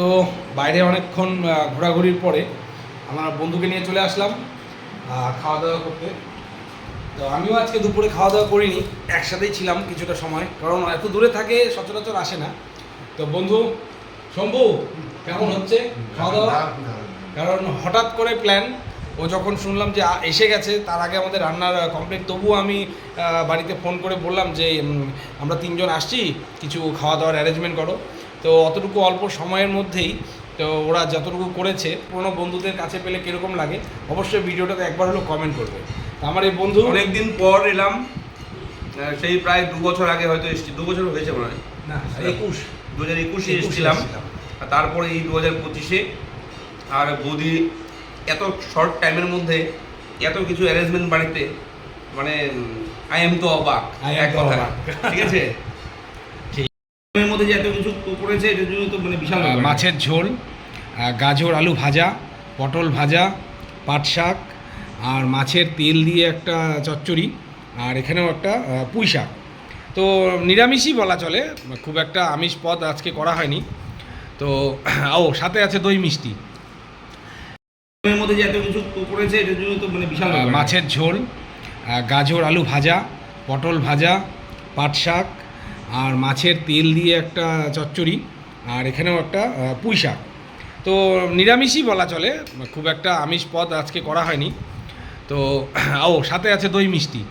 তো বাইরে অনেকক্ষণ ঘোরাঘুরির পরে আমার বন্ধুকে নিয়ে চলে আসলাম খাওয়া দাওয়া করতে। তো আমিও আজকে দুপুরে খাওয়া দাওয়া করিনি একসাথেই ছিলাম কিছুটা সময় কারণ এত দূরে থাকে সচরাচর আসে না। তো বন্ধু শম্ভু কেমন হচ্ছে খাওয়া দাওয়া কারণ হঠাৎ করে প্ল্যান ও যখন শুনলাম যে এসে গেছে তার আগে আমাদের রান্নার কমপ্লিট তবুও আমি বাড়িতে ফোন করে বললাম যে আমরা তিনজন আসছি কিছু খাওয়া দাওয়ার অ্যারেঞ্জমেন্ট করো। তো অতটুকু অল্প সময়ের মধ্যেই তো ওরা যতটুকু করেছে পুরোনো বন্ধুদের কাছে পেলে কীরকম লাগে অবশ্যই ভিডিওটাতে একবার হলো কমেন্ট করবে। আমার এই বন্ধু অনেকদিন পর এলাম সেই প্রায় দু বছর আগে হয়তো এসেছি দু বছর হয়েছে মনে হয়। না একুশ। দু হাজার একুশে এসেছিলাম তারপরে এই দু হাজার পঁচিশে আর বৌদি এত শর্ট টাইমের মধ্যে এত কিছু অ্যারেঞ্জমেন্ট বাড়িতে মানে আই এম তো অবাক এক কথা ঠিক আছে। এর মধ্যে যে এত কিছু করেছে এটার জন্য তো মানে বিশাল মাছের ঝোল গাজর আলু ভাজা পটল ভাজা পাট শাক আর মাছের তেল দিয়ে একটা চচ্চড়ি আর এখানেও একটা পুঁই শাক। তো নিরামিষই বলা চলে খুব একটা আমিষ পদ আজকে করা হয়নি। তো ও সাথে আছে দই মিষ্টি। এর মধ্যে যে এত কিছু করেছে এটার জন্য তো মানে বিশাল মাছের ঝোল গাজর আলু ভাজা পটল ভাজা পাট শাক আর মাছের তেল দিয়ে একটা চচ্চড়ি, আর এখানেও একটা পুঁই শাক। তো নিরামিষই বলা চলে, খুব একটা আমিষ পদ আজকে করা হয়নি। তো ও, সাথে আছে দই মিষ্টি।